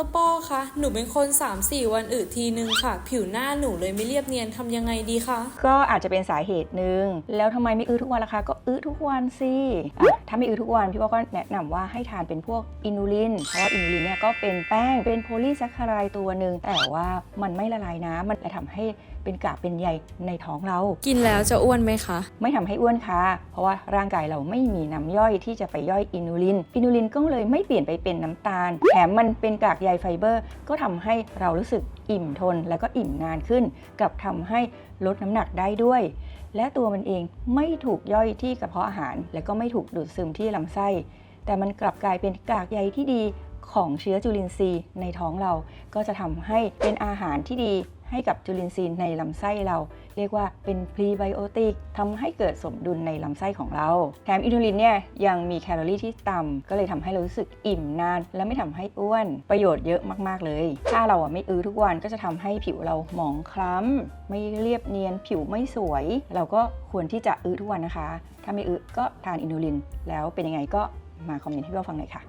รป้อคะ หนูเป็นคน 3-4 วันอึทีนึงค่ะ ผิวหน้าหนูเลยไม่เรียบเนียนทำยังไงดีคะ ก็อาจจะเป็นสาเหตุหนึ่ง แล้วทำไมไม่อื้อทุกวันล่ะคะ ก็อื้อทุกวันสิอะถ้าไม่อื้อทุกวันพี่ว่าก็แนะนำว่าให้ทานเป็นพวกอินูลิน เพราะว่าอินูลินเนี่ยก็เป็นแป้ง เป็นโพลีแซคคารายตัวหนึ่ง แต่ว่ามันไม่ละลายน้ำมันเลยทำให้เป็นกากเป็นใยในท้องเรา กินแล้วจะอ้วนไหมคะ ไม่ทำให้อ้วนค่ะ เพราะว่าร่างกายเราไม่มีน้ำย่อยที่จะไปย่อยอินูลิน อินูลินก็เลยไม่เปลี่ยนไปเป็นน้ำตาล แถมมันเป็นกากใยไฟเบอร์ ก็ทำให้เรารู้สึกอิ่มทนและก็อิ่มนานขึ้น กับทำให้ลดน้ำหนักได้ด้วย และตัวมันเองไม่ถูกย่อยที่กระเพาะอาหาร และก็ไม่ถูกดูดซึมที่ลำไส้ แต่มันกลับกลายเป็นกากใยที่ดี ของเชื้อจุลินทรีย์ในท้องเรา ก็จะทำให้เป็นอาหารที่ดีให้กับจุลินทรีย์ในลำไส้เรา เรียกว่าเป็นพรีไบโอติกทำให้เกิดสมดุลในลำไส้ของเรา แถมอินูลินเนี่ยยังมีแคลอรี่ที่ต่ำก็เลยทำให้เรารู้สึกอิ่มนาน และไม่ทำให้อ้วน ประโยชน์เยอะมากๆเลย ถ้าเราอะไม่อื้อทุกวันก็จะทำให้ผิวเราหมองคล้ำไม่เรียบเนียน ผิวไม่สวย เราก็ควรที่จะอื้อทุกวันนะคะ ถ้าไม่อื้อก็ทานอินูลิน แล้วเป็นยังไงก็มาคอมเมนต์ให้เราฟังหน่อยค่ะ